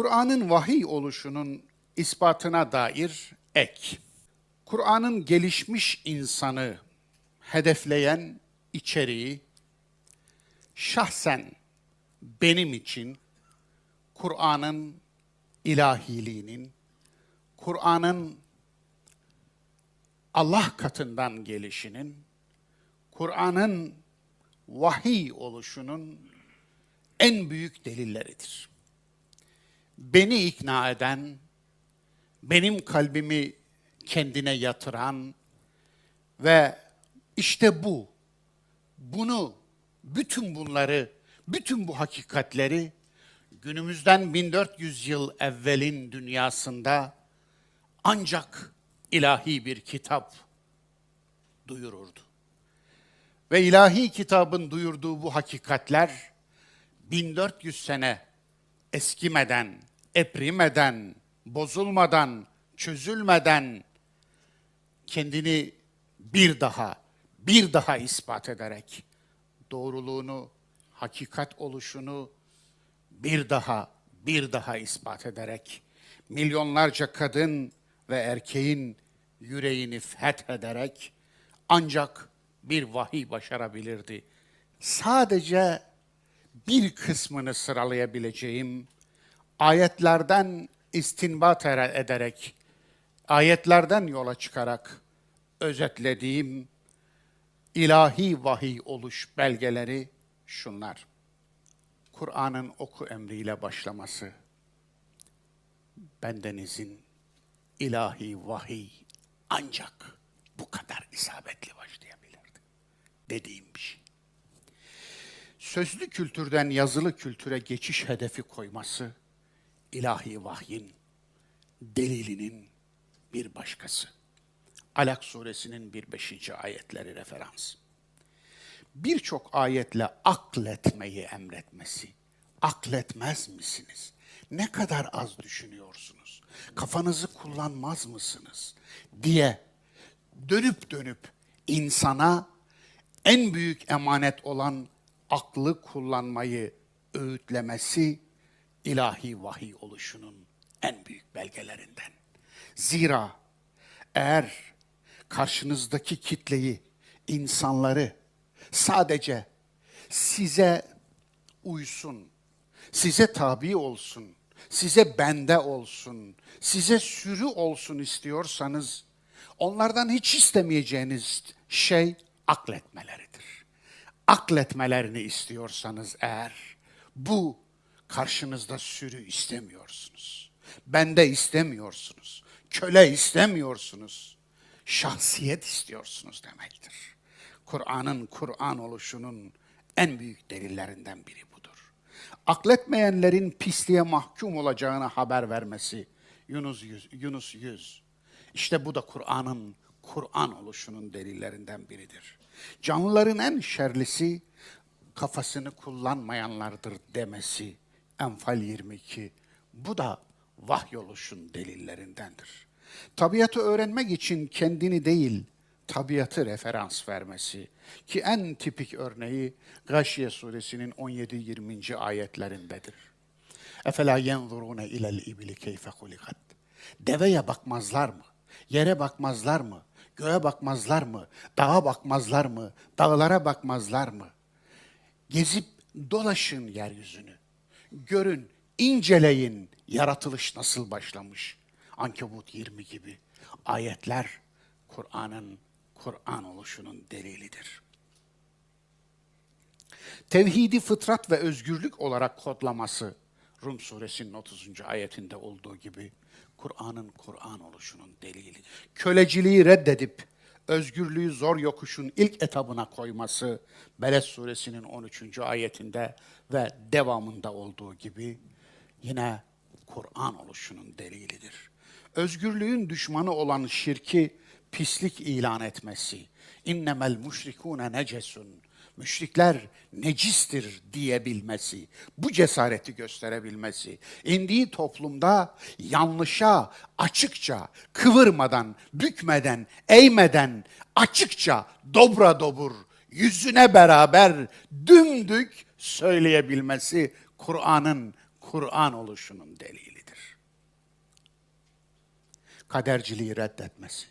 Kur'an'ın vahiy oluşunun ispatına dair ek. Kur'an'ın gelişmiş insanı hedefleyen içeriği şahsen benim için Kur'an'ın ilahiliğinin, Kur'an'ın Allah katından gelişinin, Kur'an'ın vahiy oluşunun en büyük delilleridir. Beni ikna eden, benim kalbimi kendine yatıran ve işte bu, bunu, bütün bunları, bütün bu hakikatleri günümüzden 1400 yıl evvelin dünyasında ancak ilahi bir kitap duyururdu. Ve ilahi kitabın duyurduğu bu hakikatler 1400 sene eskimeden, eprimeden, bozulmadan, çözülmeden kendini bir daha, bir daha ispat ederek doğruluğunu, hakikat oluşunu bir daha, bir daha ispat ederek milyonlarca kadın ve erkeğin yüreğini fethederek ancak bir vahiy başarabilirdi. Sadece bir kısmını sıralayabileceğim ayetlerden istinbat ere- ederek, ayetlerden yola çıkarak özetlediğim ilahi vahiy oluş belgeleri şunlar. Kur'an'ın oku emriyle başlaması, bendenizin ilahi vahiy ancak bu kadar isabetli başlayabilirdi. Dediğim bir şey. Sözlü kültürden yazılı kültüre geçiş hedefi koyması, ilahi vahyin delilinin bir başkası. Alak suresinin bir beşinci ayetleri referans birçok ayetle akletmeyi emretmesi. Akletmez misiniz? Ne kadar az düşünüyorsunuz? Kafanızı kullanmaz mısınız? diye dönüp dönüp insana en büyük emanet olan aklı kullanmayı öğütlemesi ilahi vahiy oluşunun en büyük belgelerinden. Zira eğer karşınızdaki kitleyi, insanları sadece size uysun, size tabi olsun, size bende olsun, size sürü olsun istiyorsanız onlardan hiç istemeyeceğiniz şey akletmeleridir. Akletmelerini istiyorsanız eğer bu karşınızda sürü istemiyorsunuz. Bende istemiyorsunuz. Köle istemiyorsunuz. Şahsiyet istiyorsunuz demektir. Kur'an'ın Kur'an oluşunun en büyük delillerinden biri budur. Akletmeyenlerin pisliğe mahkum olacağını haber vermesi Yunus 100. Yunus 100. İşte bu da Kur'an'ın Kur'an oluşunun delillerinden biridir. Canlıların en şerlisi kafasını kullanmayanlardır demesi Enfal 22. Bu da vahyoluşun delillerindendir. Tabiatı öğrenmek için kendini değil, tabiatı referans vermesi ki en tipik örneği Gâşiye suresinin 17-20. ayetlerindedir. Efela yenzurune ilel ibli keyfe hulikat. Deveye bakmazlar mı? Yere bakmazlar mı? Göğe bakmazlar mı? Dağa bakmazlar mı? Dağlara bakmazlar mı? Gezip dolaşın yeryüzünü. Görün, inceleyin yaratılış nasıl başlamış. Ankebut 20 gibi ayetler Kur'an'ın Kur'an oluşunun delilidir. Tevhidi fıtrat ve özgürlük olarak kodlaması Rum suresinin 30. ayetinde olduğu gibi Kur'an'ın Kur'an oluşunun delilidir. Köleciliği reddedip özgürlüğü zor yokuşun ilk etabına koyması Beled suresinin 13. ayetinde ve devamında olduğu gibi yine Kur'an oluşunun delilidir. Özgürlüğün düşmanı olan şirki pislik ilan etmesi, innemel müşrikûne necesun, müşrikler necistir diyebilmesi, bu cesareti gösterebilmesi, indiği toplumda yanlışa açıkça, kıvırmadan, bükmeden, eğmeden, açıkça, dobra dobur, yüzüne beraber dümdük söyleyebilmesi Kur'an'ın Kur'an oluşunun delilidir. Kaderciliği reddetmesi,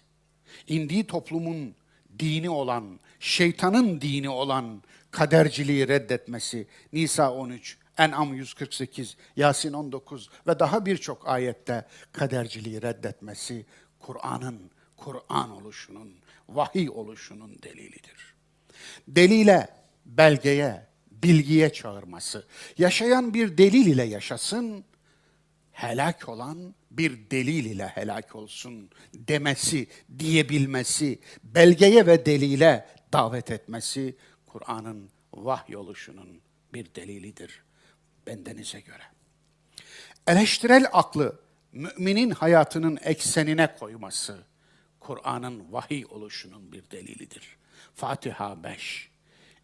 indiği toplumun dini olan, şeytanın dini olan kaderciliği reddetmesi, Nisa 13, En'am 148, Yasin 19 ve daha birçok ayette kaderciliği reddetmesi, Kur'an'ın, Kur'an oluşunun, vahiy oluşunun delilidir. Delile, belgeye, bilgiye çağırması, yaşayan bir delil ile yaşasın, helak olan bir delil ile helak olsun demesi, diyebilmesi, belgeye ve delile davet etmesi Kur'an'ın vahy oluşunun bir delilidir bendenize göre. Eleştirel aklı müminin hayatının eksenine koyması Kur'an'ın vahiy oluşunun bir delilidir. Fatiha 5.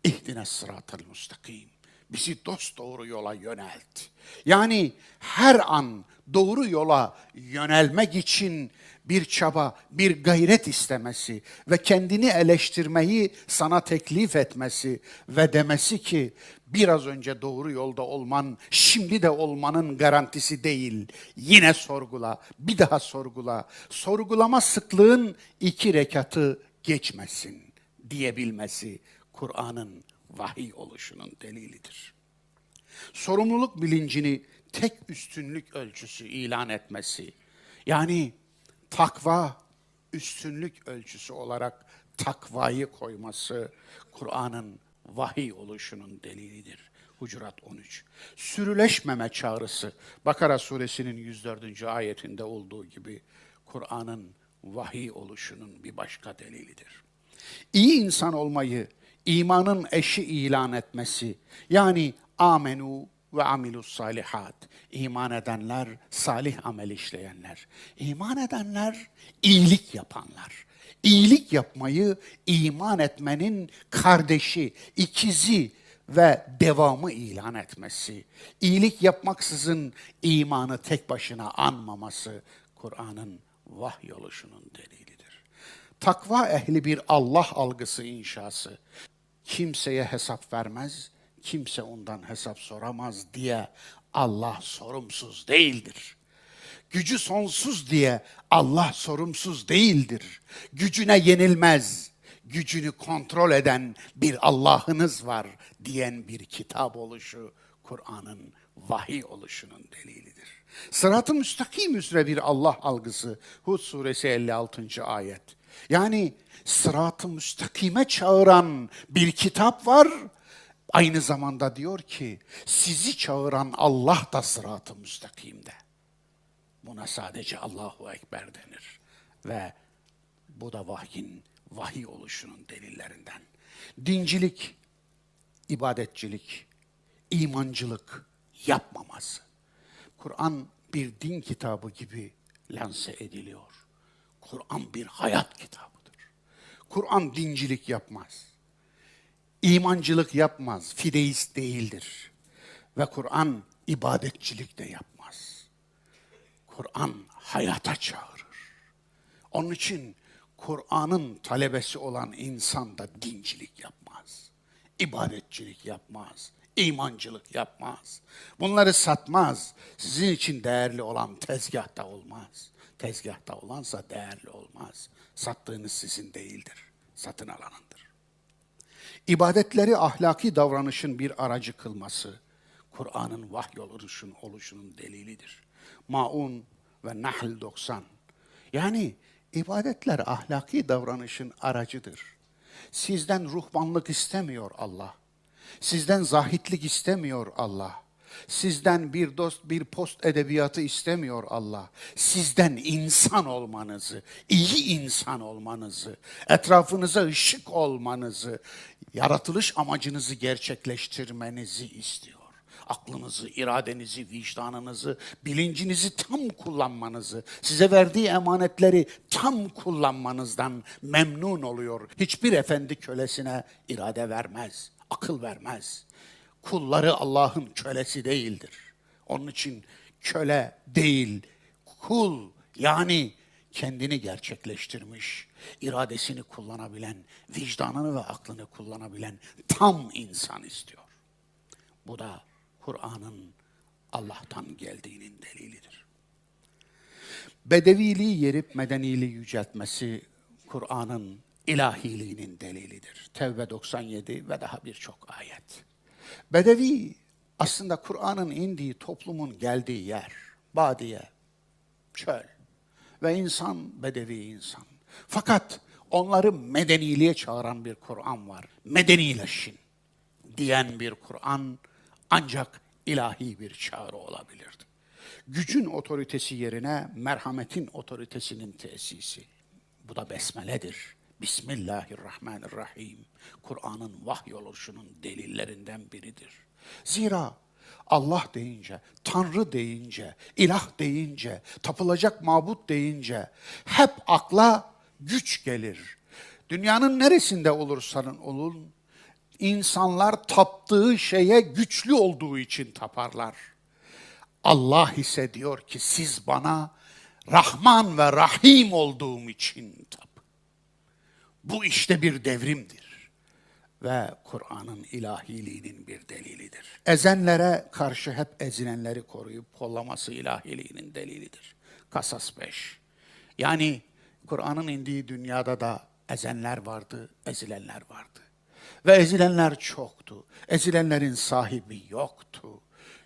İhdine sıratel müstakim. Bizi dost doğru yola yönelt. Yani her an doğru yola yönelmek için bir çaba, bir gayret istemesi ve kendini eleştirmeyi sana teklif etmesi ve demesi ki biraz önce doğru yolda olman şimdi de olmanın garantisi değil. Yine sorgula, bir daha sorgula. Sorgulama sıklığın iki rekatı geçmesin diyebilmesi Kur'an'ın vahiy oluşunun delilidir. Sorumluluk bilincini tek üstünlük ölçüsü ilan etmesi, yani takva üstünlük ölçüsü olarak takvayı koyması Kur'an'ın vahiy oluşunun delilidir. Hucurat 13. Sürüleşmeme çağrısı Bakara suresinin 104. ayetinde olduğu gibi Kur'an'ın vahiy oluşunun bir başka delilidir. İyi insan olmayı imanın eşi ilan etmesi yani amenu ve amilus salihat. İman edenler, salih amel işleyenler. İman edenler, iyilik yapanlar. İyilik yapmayı iman etmenin kardeşi, ikizi ve devamı ilan etmesi. İyilik yapmaksızın imanı tek başına anmaması Kur'an'ın vahy oluşunun delilidir. Takva ehli bir Allah algısı inşası. Kimseye hesap vermez, kimse ondan hesap soramaz diye Allah sorumsuz değildir. Gücü sonsuz diye Allah sorumsuz değildir. Gücüne yenilmez, gücünü kontrol eden bir Allah'ınız var diyen bir kitap oluşu Kur'an'ın vahiy oluşunun delilidir. Sırat-ı müstakim üzere bir Allah algısı Hud suresi 56. ayet. Yani sırat-ı müstakime çağıran bir kitap var. Aynı zamanda diyor ki sizi çağıran Allah da sırat-ı müstakimde. Buna sadece Allahu Ekber denir. Ve bu da vahyin, vahiy oluşunun delillerinden. Dincilik, ibadetçilik, imancılık yapmaması. Kur'an bir din kitabı gibi lanse ediliyor. Kur'an bir hayat kitabıdır. Kur'an dincilik yapmaz. İmancılık yapmaz. Fideist değildir. Ve Kur'an ibadetçilik de yapmaz. Kur'an hayata çağırır. Onun için Kur'an'ın talebesi olan insan da dincilik yapmaz. İbadetçilik yapmaz. imancılık yapmaz. Bunları satmaz. Sizin için değerli olan tezgahta olmaz. Tezgahta olansa değerli olmaz. Sattığınız sizin değildir. Satın alanındır. İbadetleri ahlaki davranışın bir aracı kılması, Kur'an'ın vahy oluşun, oluşunun delilidir. Maun ve Nahl 90. Yani ibadetler ahlaki davranışın aracıdır. Sizden ruhbanlık istemiyor Allah. Sizden zahitlik istemiyor Allah. Sizden bir dost, bir post edebiyatı istemiyor Allah. Sizden insan olmanızı, iyi insan olmanızı, etrafınıza ışık olmanızı, yaratılış amacınızı gerçekleştirmenizi istiyor. Aklınızı, iradenizi, vicdanınızı, bilincinizi tam kullanmanızı, size verdiği emanetleri tam kullanmanızdan memnun oluyor. Hiçbir efendi kölesine irade vermez, akıl vermez kulları Allah'ın kölesi değildir. Onun için köle değil, kul yani kendini gerçekleştirmiş, iradesini kullanabilen, vicdanını ve aklını kullanabilen tam insan istiyor. Bu da Kur'an'ın Allah'tan geldiğinin delilidir. Bedeviliği yerip medeniliği yüceltmesi Kur'an'ın ilahiliğinin delilidir. Tevbe 97 ve daha birçok ayet. Bedevi aslında Kur'an'ın indiği toplumun geldiği yer, badiye, çöl ve insan bedevi insan. Fakat onları medeniliğe çağıran bir Kur'an var. Medenileşin diyen bir Kur'an ancak ilahi bir çağrı olabilirdi. Gücün otoritesi yerine merhametin otoritesinin tesisi. Bu da besmeledir. Bismillahirrahmanirrahim. Kur'an'ın vahyoluşunun delillerinden biridir. Zira Allah deyince, Tanrı deyince, ilah deyince, tapılacak mabut deyince hep akla güç gelir. Dünyanın neresinde olursanız olun, insanlar taptığı şeye güçlü olduğu için taparlar. Allah ise diyor ki siz bana Rahman ve Rahim olduğum için tap. Bu işte bir devrimdir ve Kur'an'ın ilahiliğinin bir delilidir. Ezenlere karşı hep ezilenleri koruyup kollaması ilahiliğinin delilidir. Kasas 5. Yani Kur'an'ın indiği dünyada da ezenler vardı, ezilenler vardı. Ve ezilenler çoktu. Ezilenlerin sahibi yoktu.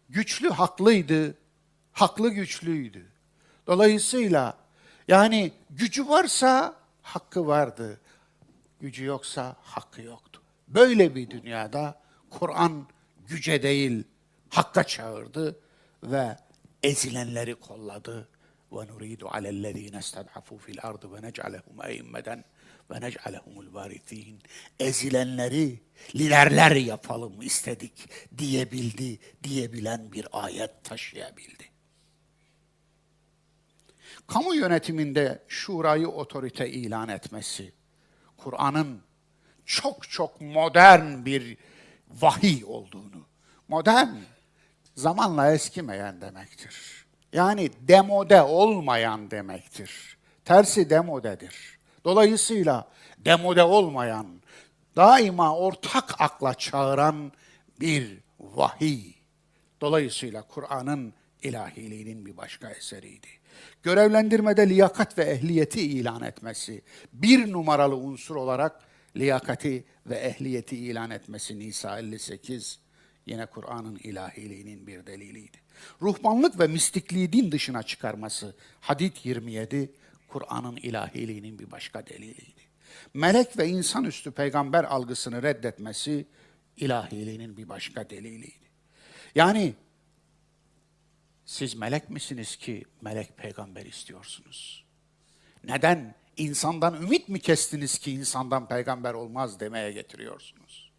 Güçlü haklıydı, haklı güçlüydü. Dolayısıyla yani gücü varsa hakkı vardı. Gücü yoksa hakkı yoktu. Böyle bir dünyada Kur'an güce değil hakka çağırdı ve ezilenleri kolladı. Ve nuridu alellezine isted'afu fil ardı ve nec'alehum e'immeden ve nec'alehumul varithin. Ezilenleri liderler yapalım istedik diyebildi, diyebilen bir ayet taşıyabildi. Kamu yönetiminde şurayı otorite ilan etmesi, Kur'an'ın çok çok modern bir vahiy olduğunu, modern zamanla eskimeyen demektir. Yani demode olmayan demektir. Tersi demodedir. Dolayısıyla demode olmayan, daima ortak akla çağıran bir vahiy. Dolayısıyla Kur'an'ın ilahiliğinin bir başka eseriydi. Görevlendirmede liyakat ve ehliyeti ilan etmesi, bir numaralı unsur olarak liyakati ve ehliyeti ilan etmesi Nisa 58 yine Kur'an'ın ilahiliğinin bir deliliydi. Ruhbanlık ve mistikliği din dışına çıkarması Hadid 27 Kur'an'ın ilahiliğinin bir başka deliliydi. Melek ve insanüstü peygamber algısını reddetmesi ilahiliğinin bir başka deliliydi. Yani siz melek misiniz ki melek peygamber istiyorsunuz? Neden insandan ümit mi kestiniz ki insandan peygamber olmaz demeye getiriyorsunuz?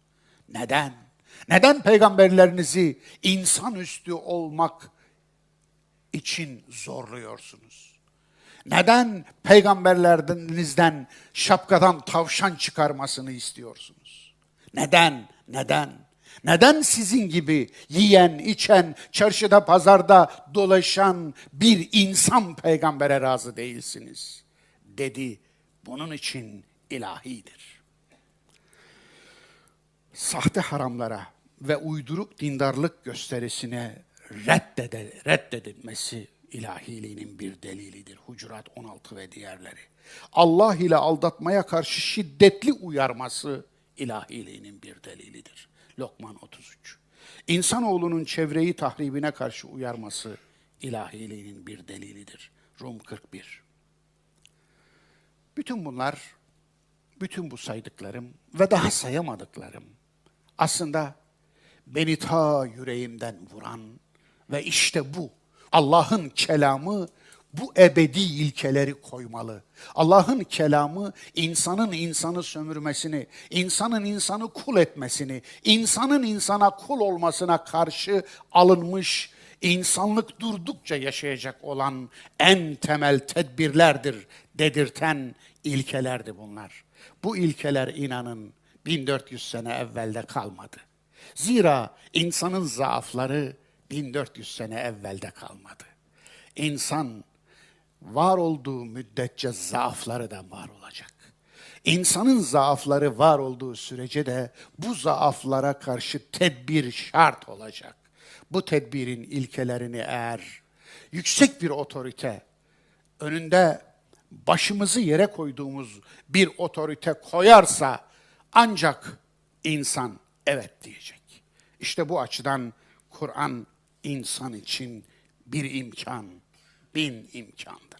Neden? Neden peygamberlerinizi insanüstü olmak için zorluyorsunuz? Neden peygamberlerinizden şapkadan tavşan çıkarmasını istiyorsunuz? Neden? Neden? Neden sizin gibi yiyen, içen, çarşıda, pazarda dolaşan bir insan peygambere razı değilsiniz? Dedi. Bunun için ilahidir. Sahte haramlara ve uyduruk dindarlık gösterisine reddede, reddedilmesi ilahiliğinin bir delilidir. Hucurat 16 ve diğerleri. Allah ile aldatmaya karşı şiddetli uyarması ilahiliğinin bir delilidir. Lokman 33. İnsanoğlunun çevreyi tahribine karşı uyarması ilahiliğinin bir delilidir. Rum 41. Bütün bunlar, bütün bu saydıklarım ve daha sayamadıklarım aslında beni ta yüreğimden vuran ve işte bu Allah'ın kelamı bu ebedi ilkeleri koymalı. Allah'ın kelamı insanın insanı sömürmesini, insanın insanı kul etmesini, insanın insana kul olmasına karşı alınmış, insanlık durdukça yaşayacak olan en temel tedbirlerdir dedirten ilkelerdi bunlar. Bu ilkeler inanın 1400 sene evvelde kalmadı. Zira insanın zaafları 1400 sene evvelde kalmadı. İnsan var olduğu müddetçe zaafları da var olacak. İnsanın zaafları var olduğu sürece de bu zaaflara karşı tedbir şart olacak. bu tedbirin ilkelerini eğer yüksek bir otorite önünde başımızı yere koyduğumuz bir otorite koyarsa ancak insan evet diyecek. İşte bu açıdan Kur'an insan için bir imkan, bin imkandır.